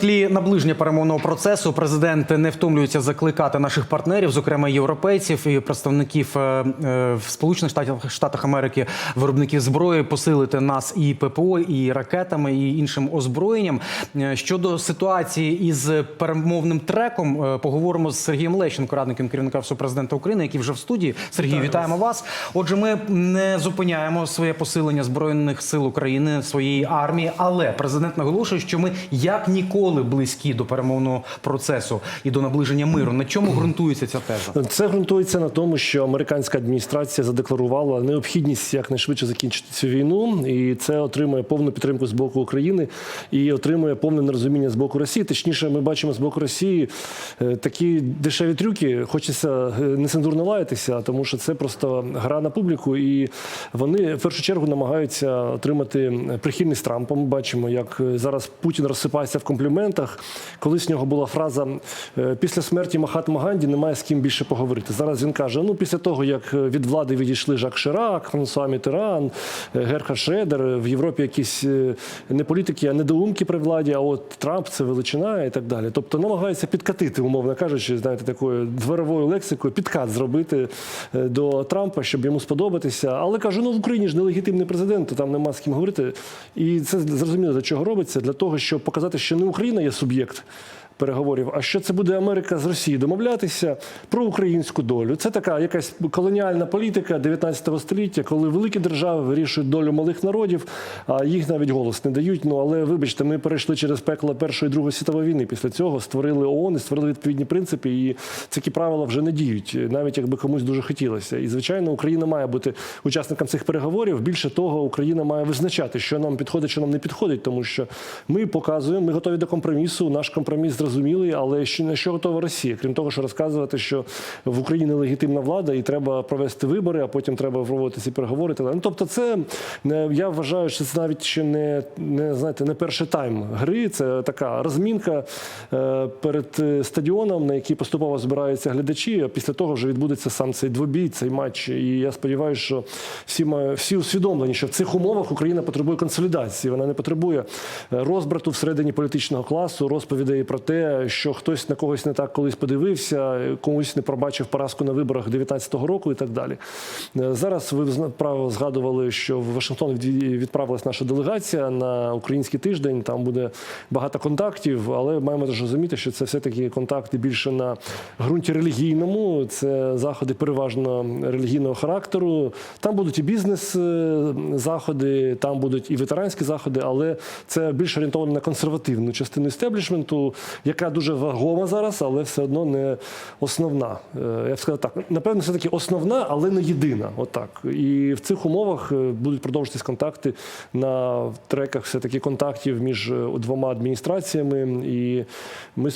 Тлі наближення перемовного процесу президент не втомлюється закликати наших партнерів, зокрема європейців і представників е, е, в Сполучених Штатах Штатах Америки, виробників зброї, посилити нас і ППО, і ракетами, і іншим озброєнням. Е, Щодо ситуації із перемовним треком, поговоримо з Сергієм Лещенко, радником керівника Офісу президента України, який вже в студії. Сергій, вітаємо вас. Отже, ми не зупиняємо своє посилення збройних сил України, своєї армії, але президент наголошує, що ми як ніколи близькі до перемовного процесу і до наближення миру. На чому ґрунтується ця теза? Це ґрунтується на тому, що американська адміністрація задекларувала необхідність якнайшвидше закінчити цю війну, і це отримує повну підтримку з боку України і отримує повне нерозуміння з боку Росії. Точніше, ми бачимо з боку Росії е, такі дешеві трюки. Хочеться е, нецензурно лаятися, тому що це просто гра на публіку, і вони в першу чергу намагаються отримати прихильність Трампа. Ми бачимо, як е, зараз Путін розсипається в компліментах. Колись в нього була фраза е, після смерті Махатма Ганді немає з ким більше поговорити. Зараз він каже: ну після того, як від влади відійшли Жак Ширак, Франсуа Мітеран, е, Герхард Шредер, в Європі якісь е, не політики, а недоумки при владі. А от Трамп це величина і так далі. Тобто намагаються підкатити, умовно кажучи, знаєте, такою дворовою лексикою, підкат зробити е, до Трампа, щоб йому сподобатися. Але кажу, ну в Україні ж нелегітимний президент, то там нема з ким говорити. І це зрозуміло для чого робиться, для того, щоб показати, що не Україна є суб'єкт. Переговорів, а що це буде Америка з Росією домовлятися про українську долю? Це така якась колоніальна політика 19 століття, коли великі держави вирішують долю малих народів, а їх навіть голос не дають. Ну але вибачте, ми перейшли через пекло Першої і Другої світової війни. Після цього створили ООН і створили відповідні принципи, і такі правила вже не діють, навіть якби комусь дуже хотілося. І звичайно, Україна має бути учасником цих переговорів. Більше того, Україна має визначати, що нам підходить, що нам не підходить, тому що ми показуємо, ми готові до компромісу. Наш компроміс зрозумілий, але що на що готова Росія? Крім того, що розказувати, що в Україні легітимна влада і треба провести вибори, а потім треба проводити ці переговори. далі. Ну, тобто, це не- я вважаю, що це навіть ще не, не знаєте, не перший тайм гри. Це така розмінка е, перед е, стадіоном, на який поступово збираються глядачі. А після того вже відбудеться сам цей двобій, цей матч. І я сподіваюся, що всі ма- всі усвідомлені, що в цих умовах Україна потребує консолідації. Вона не потребує е, розбрату всередині політичного класу, розповідей про те, що хтось на когось не так колись подивився, комусь не пробачив поразку на виборах 19-го року і так далі. Е, Зараз ви право згадували, що в Вашингтон відправилась наша делегація на український тиждень. Там буде багато контактів, але маємо розуміти, що це все-таки контакти більше на ґрунті релігійному. Це заходи переважно релігійного характеру. Там будуть і бізнес е, там будуть і ветеранські заходи, але це більш орієнтовано на консервативну частину істеблішменту, яка дуже вагома зараз, але все одно не основна. Е, Я б сказав так, напевно, все таки основна, але не єдина. Отак. І в цих умовах е, будуть продовжуватись контакти на треках, все таки контактів між е, двома адміністраціями. І ми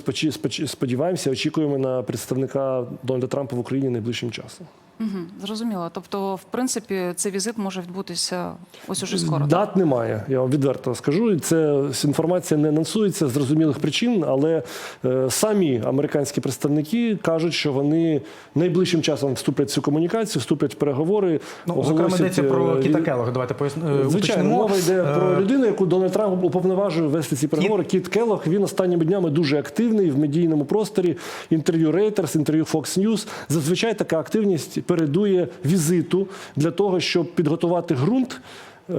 сподіваємося, очікуємо на представника Дональда Трампа в Україні найближчим часом. Угу, зрозуміло. Тобто, в принципі, цей візит може відбутися ось уже скоро. так? Дат немає, я вам відверто скажу. Це інформація не анонсується з зрозумілих причин, але е, самі американські представники кажуть, що вони найближчим часом вступлять в цю комунікацію, вступлять в переговори. Ну, зокрема, йдеться про е, Кіта Келлога. Давайте поясн... е, Звичайно, мова йде Е, про людину, яку Дональд Трамп уповноважив вести ці переговори. Кіт Келлог, він останніми днями дуже активний в медійному просторі. Інтерв'ю Reuters, інтерв'ю Fox News. Зазвичай така активність передує візиту для того, щоб підготувати ґрунт. Е,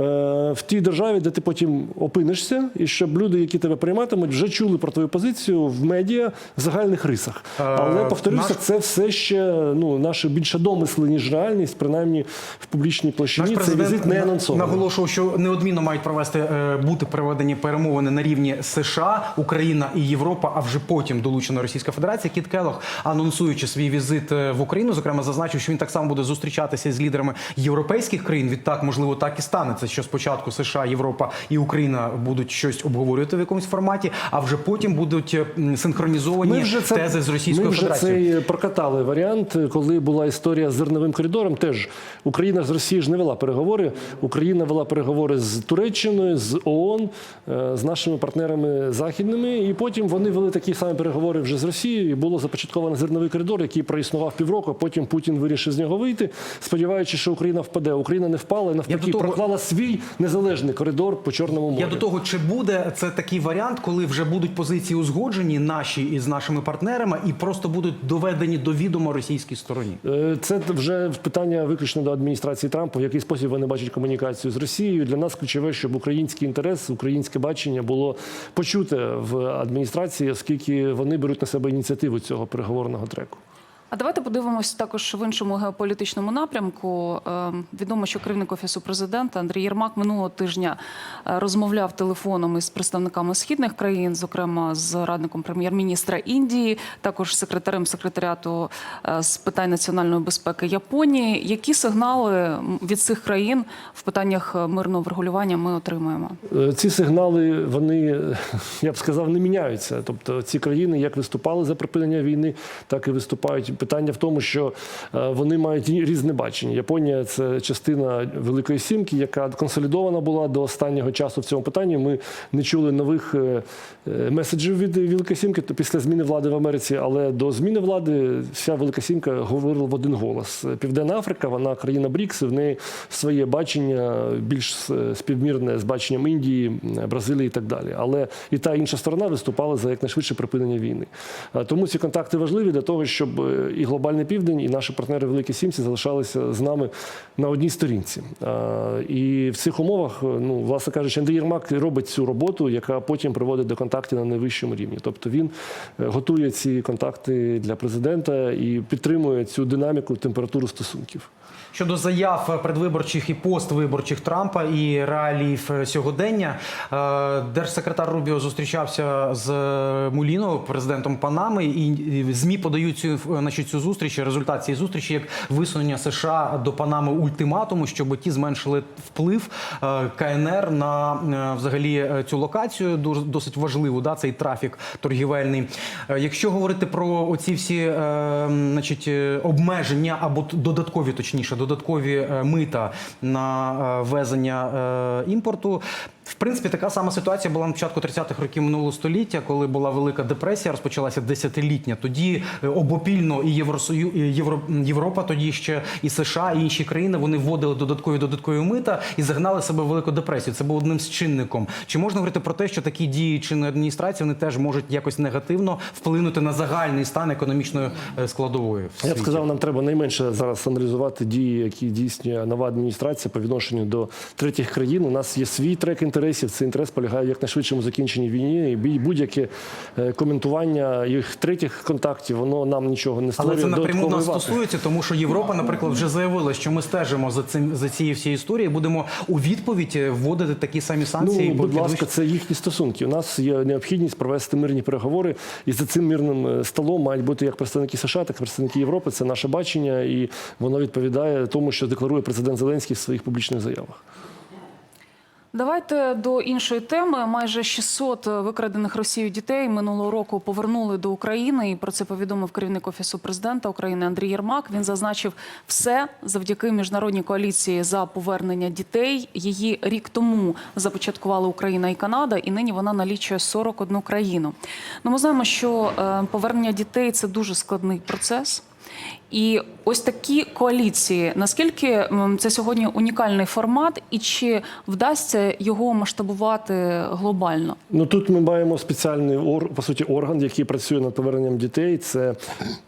В тій державі, де ти потім опинишся, і щоб люди, які тебе прийматимуть, вже чули про твою позицію в медіа в загальних рисах. Е, Але повторюся, наш- це все ще ну наші більше домисли, ніж реальність, принаймні в публічній Наш. Цей президент візит не анонсований. наголошував, що неодмінно мають провести е, бути проведені перемовини на рівні США, Україна і Європа, а вже потім долучена Російська Федерація. Кіт Келлог, анонсуючи свій візит в Україну, зокрема зазначив, що він так само буде зустрічатися з лідерами європейських країн. Відтак, можливо, так і станеться, що спочатку США, Європа і Україна будуть щось обговорювати в якомусь форматі, а вже потім будуть е, синхронізовані тези з Російською ми вже Федерацією. цей прокатали варіант, коли була історія з зерновим коридором. Теж Україна з Росією ж не вела переговори. Україна вела переговори з Туреччиною, з ООН, е, з нашими партнерами західними. І потім вони вели такі самі переговори вже з Росією. І було започатковано зерновий коридор, який проіснував півроку. Потім Путін вирішив з нього вийти, сподіваючись, що Україна впаде. Україна не впала, навпаки проклала свій незалежний коридор по чорному морю. Я до того, чи буде це такий варіант, коли вже будуть позиції узгоджені наші із нашими партнерами, і просто будуть доведені до відома російській стороні. Е, Це вже питання виключно до адміністрації Трампа, в який спосіб вони бачать комунікацію з Росією. Для нас ключове, щоб український інтерес, українське бачення було почуте в адміністрації, оскільки вони беруть на себе ініціативу цього переговорного треку. А давайте подивимось також в іншому геополітичному напрямку. Е, Відомо, що керівник офісу президента Андрій Єрмак минулого тижня е, розмовляв телефоном із представниками східних країн, зокрема з радником прем'єр-міністра Індії, також секретарем секретаріату е, з питань національної безпеки Японії. Які сигнали від цих країн в питаннях е, мирного врегулювання ми отримуємо? Ці сигнали, вони, я б сказав, не міняються. Тобто ці країни як виступали за припинення війни, так і виступають. Питання в тому, що е, вони мають різне бачення. Японія це частина Великої Сімки, яка консолідована була до останнього часу в цьому питанні. Ми не чули нових е, е, меседжів від Великої Сімки після зміни влади в Америці, але до зміни влади вся Велика Сімка говорила в один голос. Південна Африка, вона країна Брікс, в неї своє бачення більш співмірне з баченням Індії, Бразилії і так далі. Але і та інша сторона виступала за якнайшвидше припинення війни. Тому ці контакти важливі для того, щоб і глобальний південь, і наші партнери Великі Сімці залишалися з нами на одній сторінці. І в цих умовах, е, ну власне кажучи, Андрій Єрмак робить цю роботу, яка потім приводить до контактів на найвищому рівні. Тобто він е, готує ці контакти для президента і підтримує цю динаміку, температуру стосунків. Щодо заяв предвиборчих і поствиборчих Трампа і реаліїв е, сьогодення, е, держсекретар Рубіо зустрічався з Муліно, президентом Панами, і змі подають цю значить, цю зустріч, результат цієї зустрічі як висунення США до Панами ультиматуму, щоб ті зменшили вплив е, КНР на е, взагалі е, цю локацію, досить важливу, да, цей трафік торгівельний. Е, Якщо говорити про оці всі е, значить, е, обмеження або додаткові, точніше, додаткові е, мита на везення ввезення е, імпорту. В принципі, така сама ситуація була на початку 30-х років минулого століття, коли була велика депресія, розпочалася десятилітня. Тоді е, обопільно і Євросою, Євро, Європа, тоді ще і США, і інші країни вони вводили додаткові додаткові мита і загнали себе в велику депресію. Це був одним з чинником. Чи можна говорити про те, що такі дії чинної адміністрації вони теж можуть якось негативно вплинути на загальний стан економічної е, складової? В Я б сказав, нам треба найменше зараз аналізувати дії, які здійснює нова адміністрація по відношенню до третіх країн. У нас є свій трек інтересів. Цей інтерес полягає в якнайшвидшому закінченні війни. І будь-яке е, коментування їх третіх контактів, воно нам нічого не створює. Але це напряму нас стосується, тому що Європа, наприклад, вже заявила, що ми стежимо за цим за цією всією історією. Будемо у відповідь вводити такі самі санкції. Ну, будь підвищ- ласка, це їхні стосунки. У нас є необхідність провести мирні переговори, і за цим мирним е, столом мають бути як представники США, так і представники Європи. Це наше бачення, і воно відповідає тому, що декларує президент Зеленський в своїх публічних заявах. Давайте до іншої теми. Майже 600 викрадених Росією дітей минулого року повернули до України. І про це повідомив керівник офісу президента України Андрій Єрмак. Він зазначив все завдяки міжнародній коаліції за повернення дітей. Її рік тому започаткували Україна і Канада, і нині вона налічує 41 країну. Ну, ми знаємо, що е, повернення дітей це дуже складний процес. І ось такі коаліції, наскільки це сьогодні унікальний формат, і чи вдасться його масштабувати глобально? Ну тут ми маємо спеціальний по суті орган, який працює над поверненням дітей. Це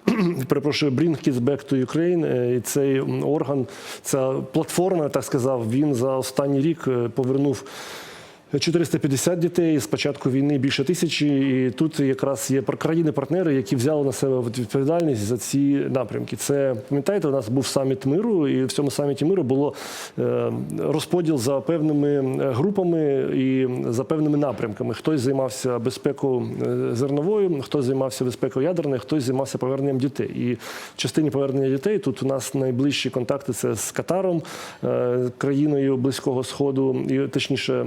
перепрошую, Bring Kids Back to Ukraine. Е, І цей орган, ця платформа, я так сказав, він за останній рік е, повернув. 450 дітей з початку війни більше тисячі, і тут якраз є пар- країни-партнери, які взяли на себе відповідальність за ці напрямки. Це пам'ятаєте, у нас був саміт миру, і в цьому саміті миру було е, розподіл за певними е, групами і за певними напрямками. Хтось займався безпекою е, зерновою, хтось займався безпекою ядерною, хтось займався поверненням дітей. І в частині повернення дітей тут у нас найближчі контакти це з Катаром, країною Близького Сходу, і точніше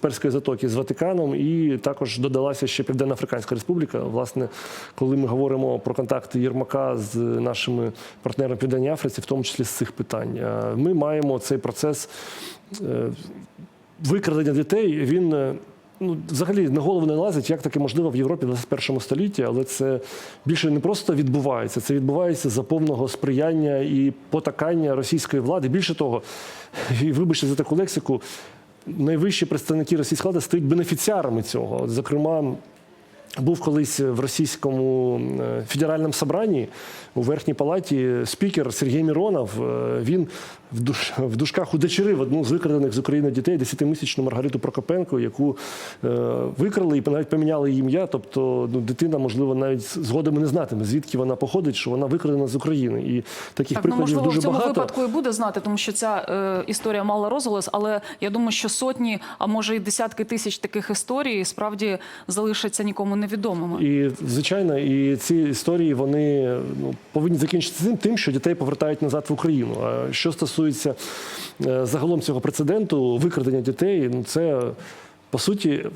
Перської затоки з Ватиканом, і також додалася ще Південно-Африканська Республіка. Власне, коли ми говоримо про контакти Єрмака з нашими партнерами Південній Африці, в тому числі з цих питань, е, ми маємо цей процес е, викрадення дітей. Він е, ну, взагалі на голову не лазить, як таке можливо в Європі в 21 столітті, але це більше не просто відбувається, це відбувається за повного сприяння і потакання російської влади. Більше того, і вибачте за таку лексику, найвищі представники російської влади стають бенефіціарами цього. Зокрема, був колись в російському е, федеральному собранні у верхній палаті спікер Сергій Міронов. е, Він в, душ, в дужках удочерив одну з викрадених з України дітей, 10-місячну Маргариту Прокопенко, яку е, викрали і навіть поміняли її ім'я. Тобто ну, дитина, можливо, навіть згодом не знатиме, звідки вона походить, що вона викрадена з України. І таких Так, ну можливо, дуже в цьому багато. випадку і буде знати, тому що ця е, історія мала розголос, але я думаю, що сотні, а може і десятки тисяч таких історій справді залишаться нікому невідомими. І звичайно, і ці історії вони ну, повинні закінчитися тим, тим, що дітей повертають назад в Україну. А що стосується е, загалом цього прецеденту, викрадення дітей, ну це по суті.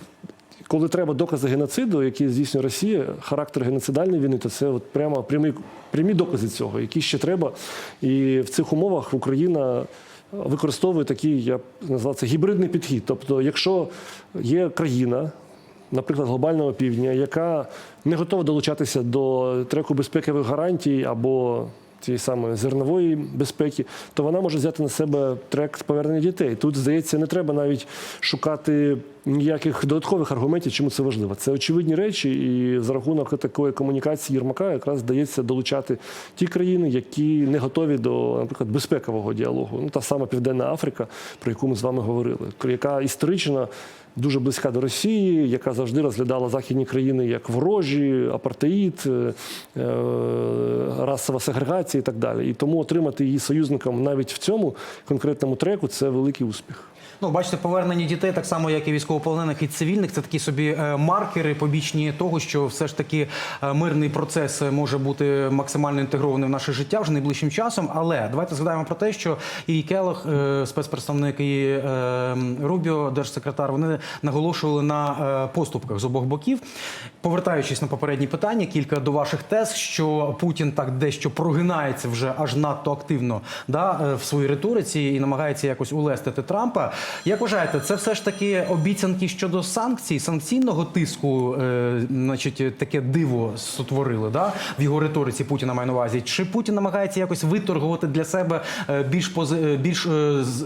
Коли треба докази геноциду, які здійснює Росія, характер геноцидальної війни, то це от прямо прямі, прямі докази цього, які ще треба. І в цих умовах Україна використовує такий, я назвав це гібридний підхід. Тобто, якщо є країна, наприклад, глобального півдня, яка не готова долучатися до треку безпекових гарантій або тієї самої зернової безпеки, то вона може взяти на себе трек повернення дітей. Тут, здається, не треба навіть шукати ніяких додаткових аргументів, чому це важливо. Це очевидні речі, і за рахунок такої комунікації Єрмака якраз вдається долучати ті країни, які не готові до, наприклад, безпекового діалогу. Ну, та сама Південна Африка, про яку ми з вами говорили, яка історично дуже близька до Росії, яка завжди розглядала західні країни як ворожі, апартеїд, е, е, расова сегрегація і так далі. І тому отримати її союзником навіть в цьому конкретному треку це великий успіх. Ну, бачите, повернення дітей, так само як і військовополонених і цивільних, це такі собі е, маркери побічні того, що все ж таки е, мирний процес може бути максимально інтегрований в наше життя вже найближчим часом. Але давайте згадаємо про те, що і Келох, е, спецпредставник, і е, Рубіо, держсекретар, вони наголошували на поступках з обох боків. Повертаючись на попередні питання, кілька до ваших тез, що Путін так дещо прогинається вже аж надто активно да, в своїй риториці і намагається якось улестити Трампа. Як вважаєте, це все ж таки обіцянки щодо санкцій, санкційного тиску, е, значить, таке диво сотворили да, в його риториці Путіна маю на увазі? Чи Путін намагається якось виторгувати для себе е, більш пози, е, більш е, з-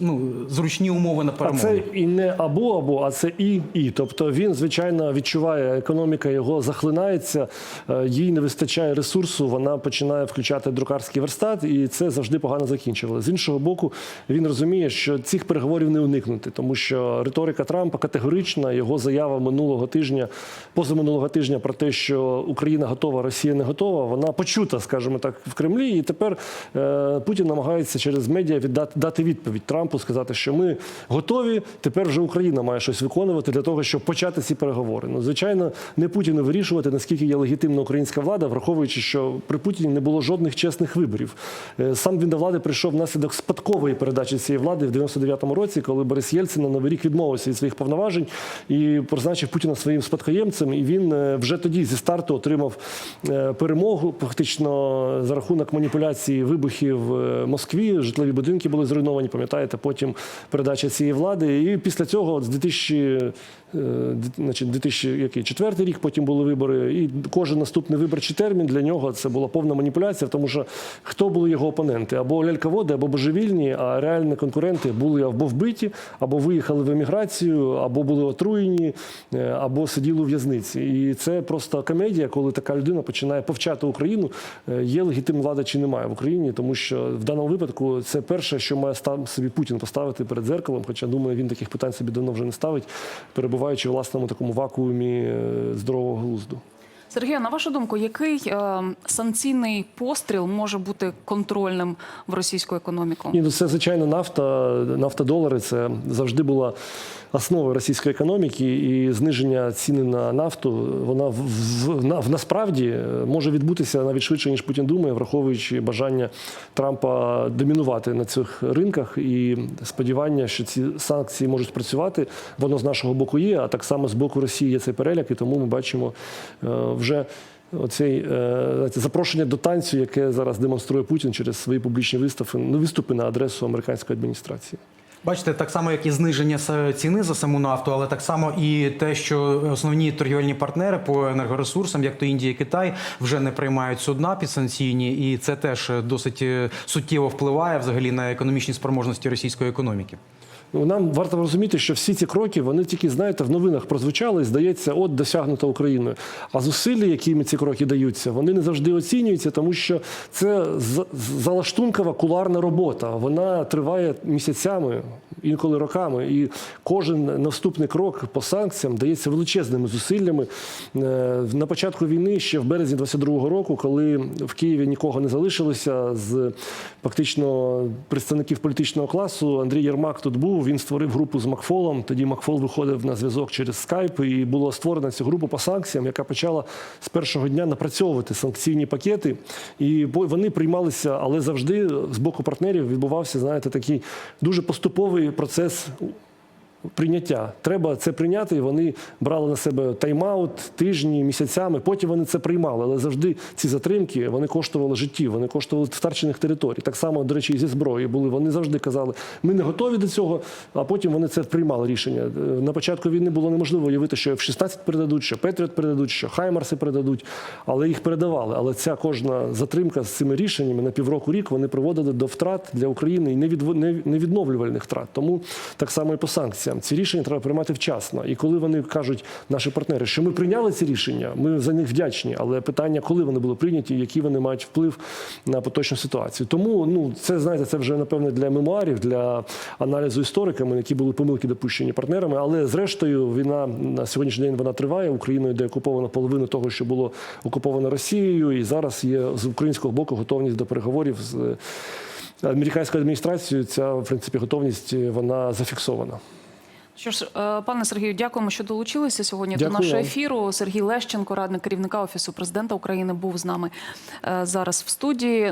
ну, зручні умови на А перемоги? це і не або або, а це і і. Тобто він, звичайно, відчуває, економіка його захлинається, е, їй не вистачає ресурсу, вона починає включати друкарський верстат, і це завжди погано закінчувало. З іншого боку, він розуміє, що цих переговорів не уникнути, тому що риторика Трампа категорична. Його заява минулого тижня, позаминулого тижня про те, що Україна готова, Росія не готова, вона почута, скажімо так, в Кремлі. І тепер е, Путін намагається через медіа віддати дати відповідь Трампу, сказати, що ми готові. Тепер вже Україна має щось виконувати для того, щоб почати ці переговори. Ну, звичайно, не Путіну вирішувати, наскільки є легітимна українська влада, враховуючи, що при Путіні не було жодних чесних виборів. Е, Сам він до влади прийшов внаслідок спадкової передачі цієї влади в 99-му році, коли Борис Єльцин на новий рік відмовився від своїх повноважень і призначив Путіна своїм спадкоємцем. І він е, вже тоді зі старту отримав е, перемогу, фактично за рахунок маніпуляції вибухів в Москві. Житлові будинки були зруйновані. Пам'ятаєте, потім передача цієї влади. І після цього з 2000, е, значить, 2004 рік потім були вибори. І кожен наступний виборчий термін для нього це була повна маніпуляція, тому що хто були його опоненти? Або ляльководи, або божевільні, а реальні конкуренти були або вбиті, або виїхали в еміграцію, або були отруєні, е, або сиділи у в'язниці. І це просто комедія, коли така людина починає повчати Україну, е, є легітимна влада чи немає в Україні, тому що в даному випадку це перше, що має став собі Путін поставити перед зеркалом. Хоча думаю, він таких питань собі давно вже не ставить, перебуваючи в власному такому вакуумі е, здорового глузду. Сергію, на вашу думку, який е, санкційний постріл може бути контрольним в російську економіку? Ні, ну це звичайно нафта, нафта-долари. Це завжди була основою російської економіки, і зниження ціни на нафту вона в, в, в насправді е, може відбутися навіть швидше ніж Путін думає, враховуючи бажання Трампа домінувати на цих ринках і сподівання, що ці санкції можуть працювати. Воно з нашого боку є, а так само з боку Росії є цей переляк, і тому ми бачимо е, вже. Оцей е, запрошення до танцю, яке зараз демонструє Путін через свої публічні вистави, ну, виступи на адресу американської адміністрації. Бачите, так само, як і зниження ціни за саму нафту, але так само і те, що основні торгівельні партнери по енергоресурсам, як то Індія і Китай, вже не приймають судна підсанкційні, і це теж досить е, суттєво впливає взагалі на економічні спроможності російської економіки. Ну, Нам варто розуміти, що всі ці кроки вони тільки знаєте в новинах прозвучали, і здається, от досягнуто Україною. А зусилля, якими ці кроки даються, вони не завжди оцінюються, тому що це залаштункова куларна робота. Вона триває місяцями, інколи роками. І кожен наступний крок по санкціям дається величезними зусиллями. Е, На початку війни, ще в березні 22-го року, коли в Києві нікого не залишилося з фактично представників політичного класу, Андрій Єрмак тут був. Він створив групу з Макфолом. Тоді Макфол виходив на зв'язок через скайп, і була створена ця групу по санкціям, яка почала з першого дня напрацьовувати санкційні пакети. І вони приймалися, але завжди з боку партнерів відбувався, знаєте, такий дуже поступовий процес прийняття. Треба це прийняти. І вони брали на себе тайм-аут тижні, місяцями. Потім вони це приймали. Але завжди ці затримки вони коштували життів, вони коштували втрачених територій. Так само, до речі, зі зброєю були. Вони завжди казали, ми не готові до цього. А потім вони це приймали рішення. Е, На початку війни було неможливо уявити, що F-16 передадуть, що Петріот передадуть, що Хаймарси передадуть, але їх передавали. Але ця кожна затримка з цими рішеннями на півроку рік вони приводили до втрат для України і невідновлювальних втрат. Тому так само і по санкціям. Ці рішення треба приймати вчасно. І коли вони кажуть, наші партнери, що ми прийняли ці рішення, ми за них вдячні. Але питання, коли вони були прийняті, який вони мають вплив на поточну ситуацію. Тому ну це знаєте, це вже напевне для мемуарів, для аналізу істориками, які були помилки допущені партнерами. Але зрештою, війна на сьогоднішній день вона триває. Україною де окуповано половину того, що було окуповано Росією, і зараз є з українського боку готовність до переговорів з. е, Американською адміністрацією ця в принципі готовність е, вона зафіксована. Що ж, е, пане Сергію, дякуємо, що долучилися сьогодні до нашого ефіру. Сергій Лещенко, радник керівника офісу президента України, був з нами е, зараз в студії.